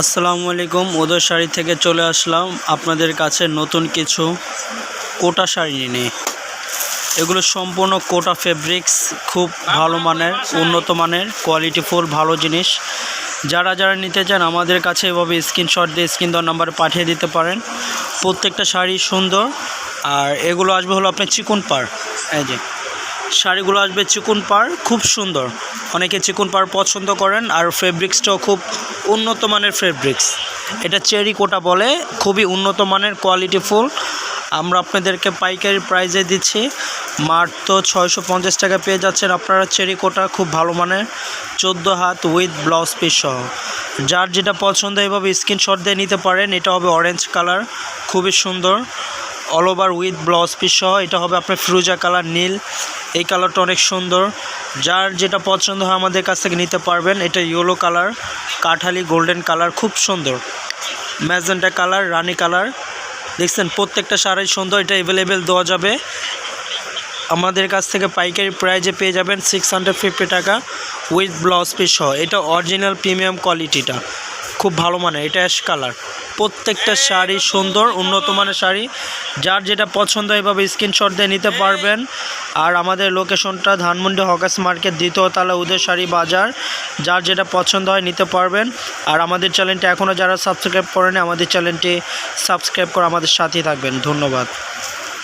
আসসালামু আলাইকুম, ওদের শাড়ি থেকে চলে আসলাম আপনাদের কাছে নতুন কিছু কোটা শাড়ি নিয়ে। এগুলো সম্পূর্ণ কোটা ফেব্রিক্স খুব ভালো মানের, উন্নত মানের কোয়ালিটি ফুল ভালো জিনিস। যারা যারা নিতে চান আমাদের কাছে এভাবে স্ক্রিনশট দিয়ে স্ক্রিন দেওয়ার নাম্বারে পাঠিয়ে দিতে পারেন। প্রত্যেকটা শাড়ি সুন্দর, আর এগুলো আসবে হলো আপনার চিকুন পার এই যে শাড়িগুলো আসবে চিকুন পার খুব সুন্দর। অনেকে চিকুন পার পছন্দ করেন আর ফেব্রিক্সটাও খুব উন্নত মানের ফেব্রিক্স। এটা চেরি কোটা বলে, খুবই উন্নত মানের কোয়ালিটি ফুল আমরা আপনাদেরকে পাইকারি প্রাইজে দিচ্ছি। মাত্র ছয়শো পঞ্চাশ টাকা পেয়ে যাচ্ছেন আপনারা চেরি কোটা, খুব ভালো মানের। চোদ্দ হাত উইথ ব্লাউজ পিস সহ। যার যেটা পছন্দ এভাবে স্ক্রিনশট দিয়ে নিতে পারেন। এটা হবে অরেঞ্জ কালার খুবই সুন্দর। All over with blouse piece সহ, এটা হবে আপনার ফিরোজা কালার নীল। এই কালারটা অনেক সুন্দর। যার যেটা পছন্দ হয় আমাদের কাছ থেকে নিতে পারবেন, এটা ইয়েলো কালার, কাঠালি গোল্ডেন কালার, খুব সুন্দর। ম্যাজেন্টা কালার, রানি কালার। দেখছেন, প্রত্যেকটা শাড়ি সুন্দর, এটা অ্যাভেলেবেল দেওয়া যাবে। আমাদের কাছ থেকে পাইকারি প্রাইজে পেয়ে যাবেন সিক্স টাকা উইথ ব্লাউজ পিস সহ। এটা অরিজিনাল প্রিমিয়াম কোয়ালিটিটা খুব ভালো মানের, এটা অ্যাশ কালার প্রত্যেকটা শাড়ি সুন্দর, উন্নত মানের শাড়ি। যার যেটা পছন্দ এভাবে স্ক্রিনশট দিয়ে নিতে পারবেন। আর আমাদের লোকেশনটা ধানমন্ডি হকাস মার্কেট, দ্বিতীয় তালা উদয় শাড়ি বাজার। যার যেটা পছন্দ হয় নিতে পারবেন। আর আমাদের চ্যানেলটি এখনও যারা সাবস্ক্রাইব করেনি, আমাদের চ্যানেলটি সাবস্ক্রাইব করে আমাদের সাথেই থাকবেন। ধন্যবাদ।